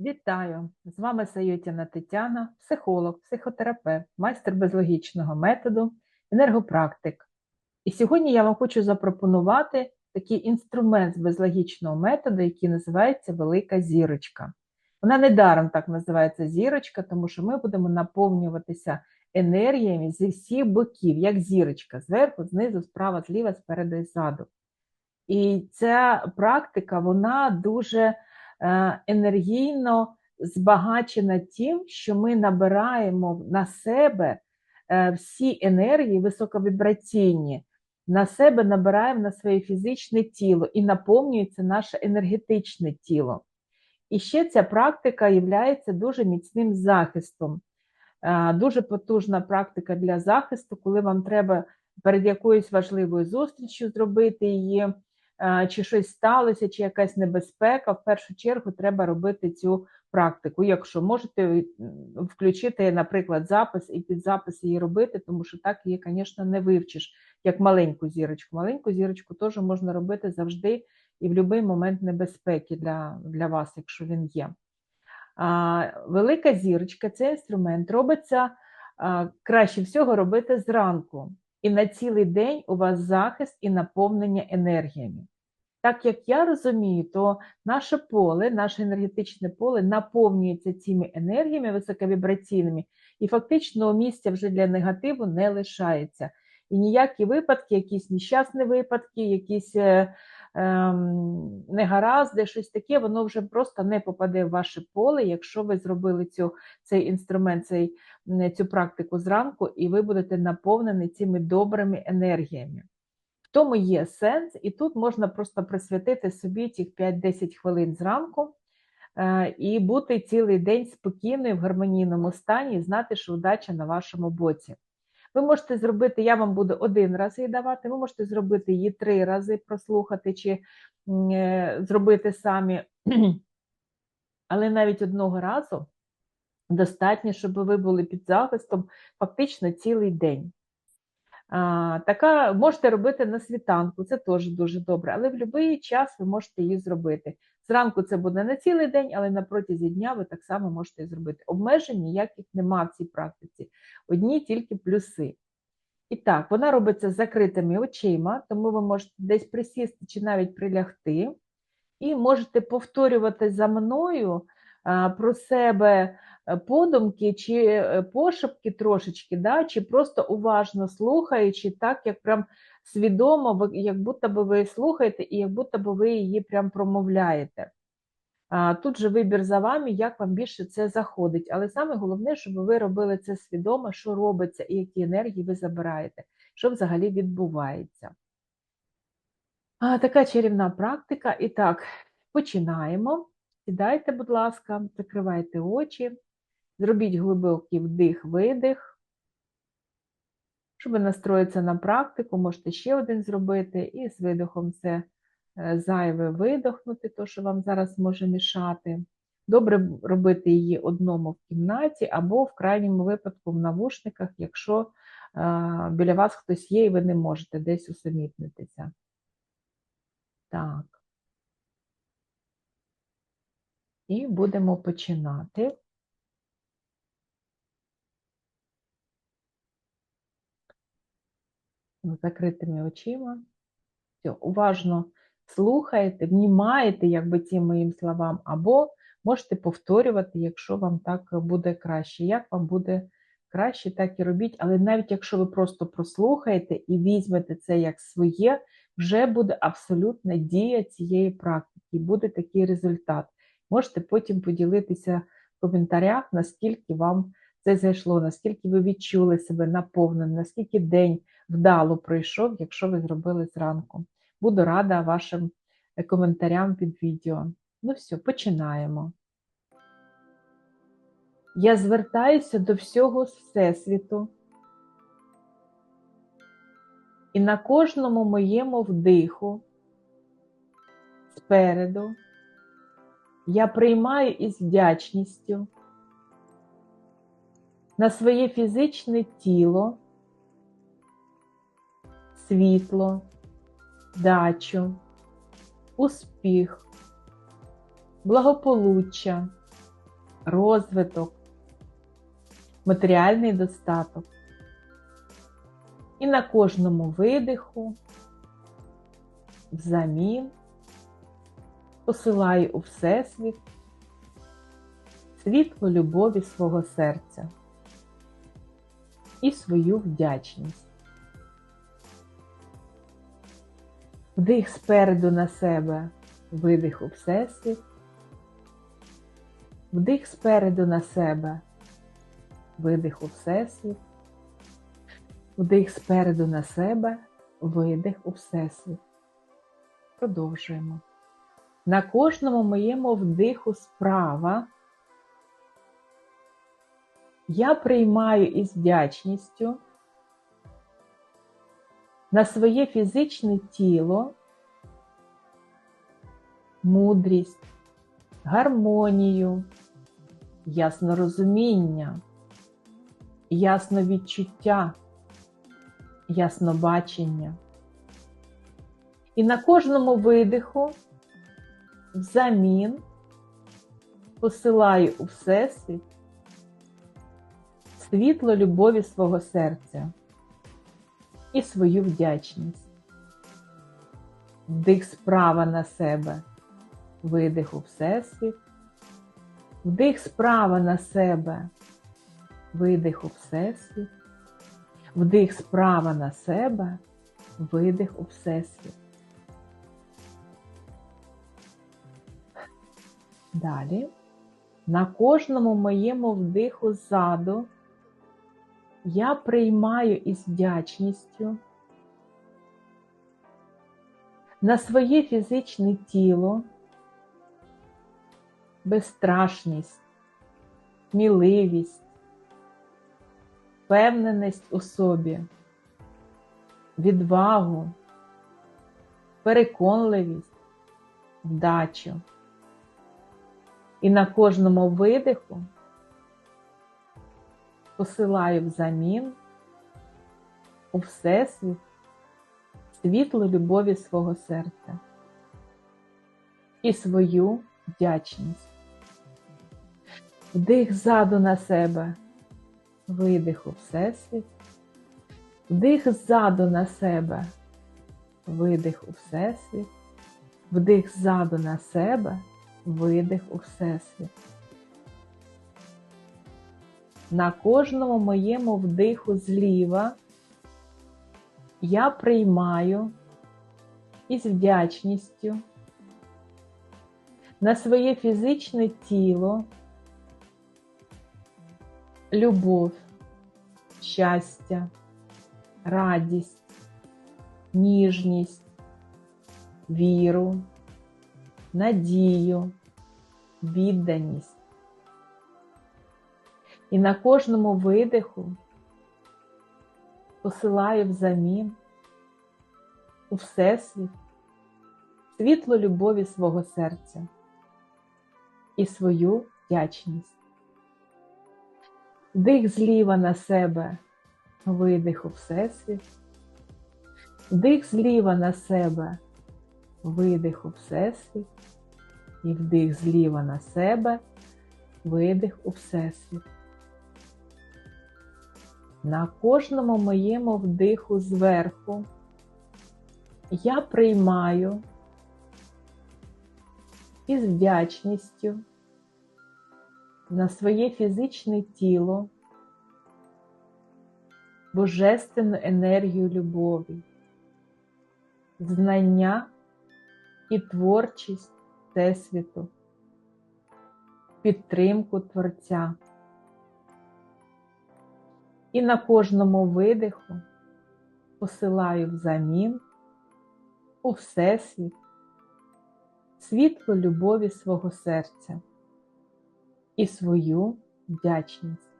Вітаю! З вами Саютіна Тетяна, психолог, психотерапевт, майстер безлогічного методу, енергопрактик. І сьогодні я вам хочу запропонувати такий інструмент з безлогічного методу, який називається Велика зірочка. Вона недаром так називається зірочка, тому що ми будемо наповнюватися енергіями зі всіх боків, як зірочка, зверху, знизу, справа, зліва, спереду і ззаду. І ця практика, вона дуже енергійно збагачена тим, що ми набираємо на себе е, всі енергії високовібраційні, на себе набираємо на своє фізичне тіло і наповнюється наше енергетичне тіло. І ще ця практика є дуже міцним захистом. Е, дуже потужна практика для захисту, коли вам треба перед якоюсь важливою зустрічю зробити її. Е, чи щось сталося, чи якась небезпека, в першу чергу треба робити цю практику. Якщо можете включити, наприклад, запис і під запис її робити, тому що так її, звісно, не вивчиш, як маленьку зірочку. Маленьку зірочку теж можна робити завжди і в будь-який момент небезпеки для, для вас, якщо він є. А, Велика зірочка це інструмент робиться а, краще всього робити зранку і на цілий день у вас захист і наповнення енергіями. Так як я розумію, то наше поле, наше енергетичне поле наповнюється цими енергіями високовібраційними, і фактично місця вже для негативу не лишається. І ніякі випадки, якісь нещасні випадки, якісь е, негаразди, щось таке, воно вже просто не попаде в ваше поле, якщо ви зробили цю, цей інструмент, цей, цю практику зранку, і ви будете наповнені цими добрими енергіями. В тому є сенс, і тут можна просто присвятити собі тих 5-10 хвилин зранку. Е, і бути цілий день спокійною в гармонійному стані і знати, що удача на вашому боці. Ви можете зробити, я вам буду один раз її давати, ви можете зробити її три рази, прослухати чи е, зробити самі. Але навіть одного разу достатньо, щоб ви були під захистом фактично цілий день. Така можете робити на світанку, це теж дуже добре, але в будь-який час ви можете її зробити. Зранку це буде не цілий день, але на протязі дня ви так само можете її зробити. Обмежень ніяких нема в цій практиці, одні тільки плюси. І так, вона робиться з закритими очима, тому ви можете десь присісти чи навіть прилягти, і можете повторювати за мною про себе Е, подумки чи е, пошепки трошечки, да, чи просто уважно слухаючи, так як прям свідомо, як будто би ви слухаєте і як будто би ви її прям промовляєте. Тут же вибір за вами, як вам більше це заходить. Але саме головне, щоб ви робили це свідомо, що робиться і які енергії ви забираєте, що взагалі відбувається. Така чарівна практика. І так, починаємо. Сідайте, будь ласка, закривайте очі. Зробіть глибокий вдих-видих. Щоб настроїтися на практику, можете ще один зробити, і з видохом це е, зайве видохнути, то, що вам зараз може мішати. Добре робити її одному в кімнаті, або в крайньому випадку в навушниках, якщо е, біля вас хтось є, і ви не можете десь усамітнитися. Так. І будемо починати. з закритими очима. Все, уважно слухаєте, внімаєте якби цим моїм словам, або можете повторювати, якщо вам так буде краще. Як вам буде краще, так і робіть. Але навіть якщо ви просто прослухаєте і візьмете це як своє, вже буде абсолютна дія цієї практики, буде такий результат. Можете потім поділитися в коментарях, наскільки вам це зайшло, наскільки ви відчули себе наповненим, наскільки день вдало пройшов, якщо ви зробили зранку. Буду рада вашим е, коментарям під відео. Ну все, починаємо. Я звертаюся до всього Всесвіту. І на кожному моєму вдиху спереду я приймаю із вдячністю на своє фізичне тіло, світло, дачу, успіх, благополуччя, розвиток, матеріальний достаток. І на кожному видиху взамін посилаю у Всесвіт світло любові свого серця і свою вдячність. Вдих спереду на себе, видих у Всесвіт, вдих спереду на себе, видих у Всесвіт, вдих спереду на себе, видих у Всесвіт. Продовжуємо. На кожному моєму вдиху справа я приймаю із вдячністю на своє фізичне тіло, мудрість, гармонію, яснорозуміння, ясновідчуття, яснобачення. І на кожному видиху взамін посилаю у Всесвіт світло любові свого серця і свою вдячність. Вдих справа на себе, видих у Всесвіт, вдих справа на себе, видих у Всесвіт, вдих справа на себе, видих у Всесвіт. Далі на кожному моєму вдиху ззаду я приймаю із вдячністю на своє фізичне тіло, безстрашність, сміливість, впевненість у собі, відвагу, переконливість, вдачу. І на кожному видиху посилаю взамін у Всесвіт світло любові свого серця і свою вдячність. Вдих ззаду на себе, видих у Всесвіт, вдих ззаду на себе, видих у Всесвіт, вдих ззаду на себе, видих у Всесвіт. На кожному моєму вдиху зліва я приймаю із вдячністю на своє фізичне тіло, любов, щастя, радість, ніжність, віру, надію, відданість. І на кожному видиху посилаю взамін у Всесвіт світло любові свого серця і свою вдячність. Вдих зліва на себе, видих у Всесвіт, вдих зліва на себе, видих у Всесвіт, і вдих зліва на себе, видих у Всесвіт. На кожному моєму вдиху зверху я приймаю із вдячністю на своє фізичне тіло божественну енергію любові, знання і творчість Всесвіту, підтримку Творця. І на кожному видиху посилаю взамін у Всесвіт світло любові свого серця і свою вдячність.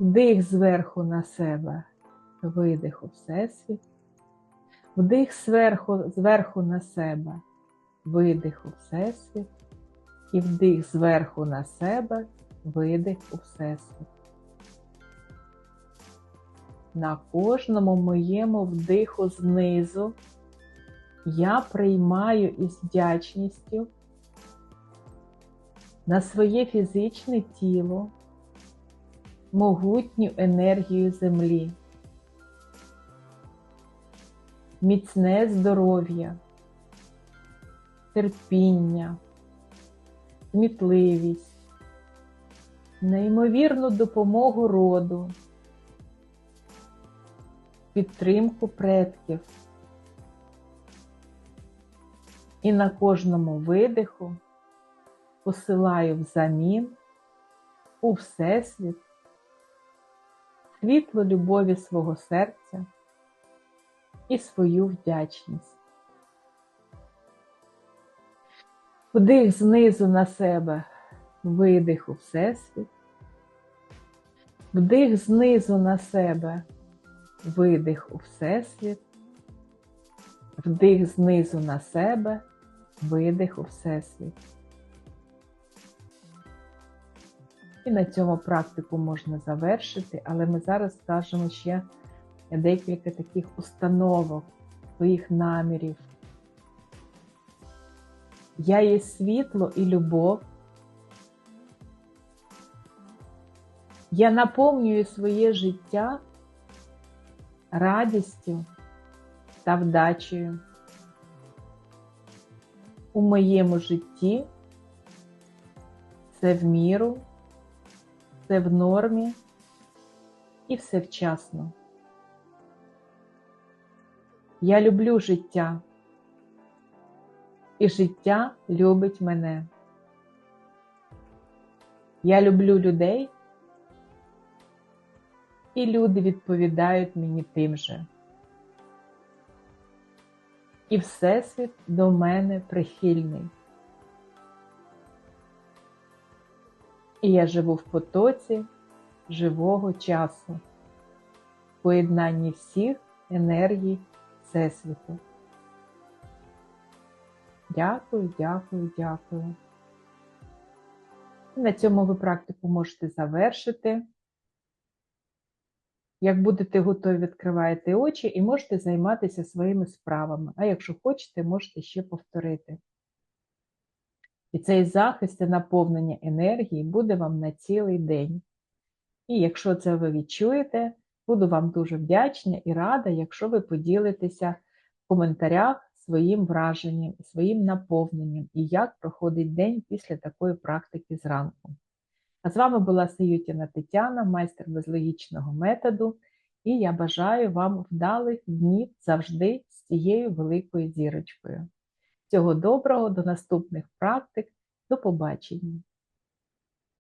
Вдих зверху на себе, видих у Всесвіт, вдих зверху, зверху на себе, видих у Всесвіт, і вдих зверху на себе, видих у Всесвіт. На кожному моєму вдиху знизу я приймаю із вдячністю на своє фізичне тіло могутню енергію землі, міцне здоров'я, терпіння, кмітливість, неймовірну допомогу роду, підтримку предків. І на кожному видиху посилаю взамін у Всесвіт світло любові свого серця і свою вдячність. Вдих знизу на себе, видих у Всесвіт, вдих знизу на себе, видих у Всесвіт, вдих знизу на себе, видих у Всесвіт. І на цьому практику можна завершити, але ми зараз скажемо ще декілька таких установок, своїх намірів. Я є світло і любов. Я наповнюю своє життя радістю та вдачею. У моєму житті це в міру, все в нормі і все вчасно. Я люблю життя, і життя любить мене. Я люблю людей, і люди відповідають мені тим же. І Всесвіт до мене прихильний. І я живу в потоці живого часу, в поєднанні всіх енергій Всесвіту. Дякую, дякую, дякую. На цьому ви практику можете завершити. Як будете готові, відкриваєте очі і можете займатися своїми справами. А якщо хочете, можете ще повторити. І цей захист і наповнення енергії буде вам на цілий день. І якщо це ви відчуєте, буду вам дуже вдячна і рада, якщо ви поділитеся в коментарях своїм враженням, своїм наповненням і як проходить день після такої практики зранку. А з вами була Саютіна Тетяна, майстер безлогічного методу, і я бажаю вам вдалих днів завжди з цією великою зірочкою. Всього доброго, до наступних практик, до побачення!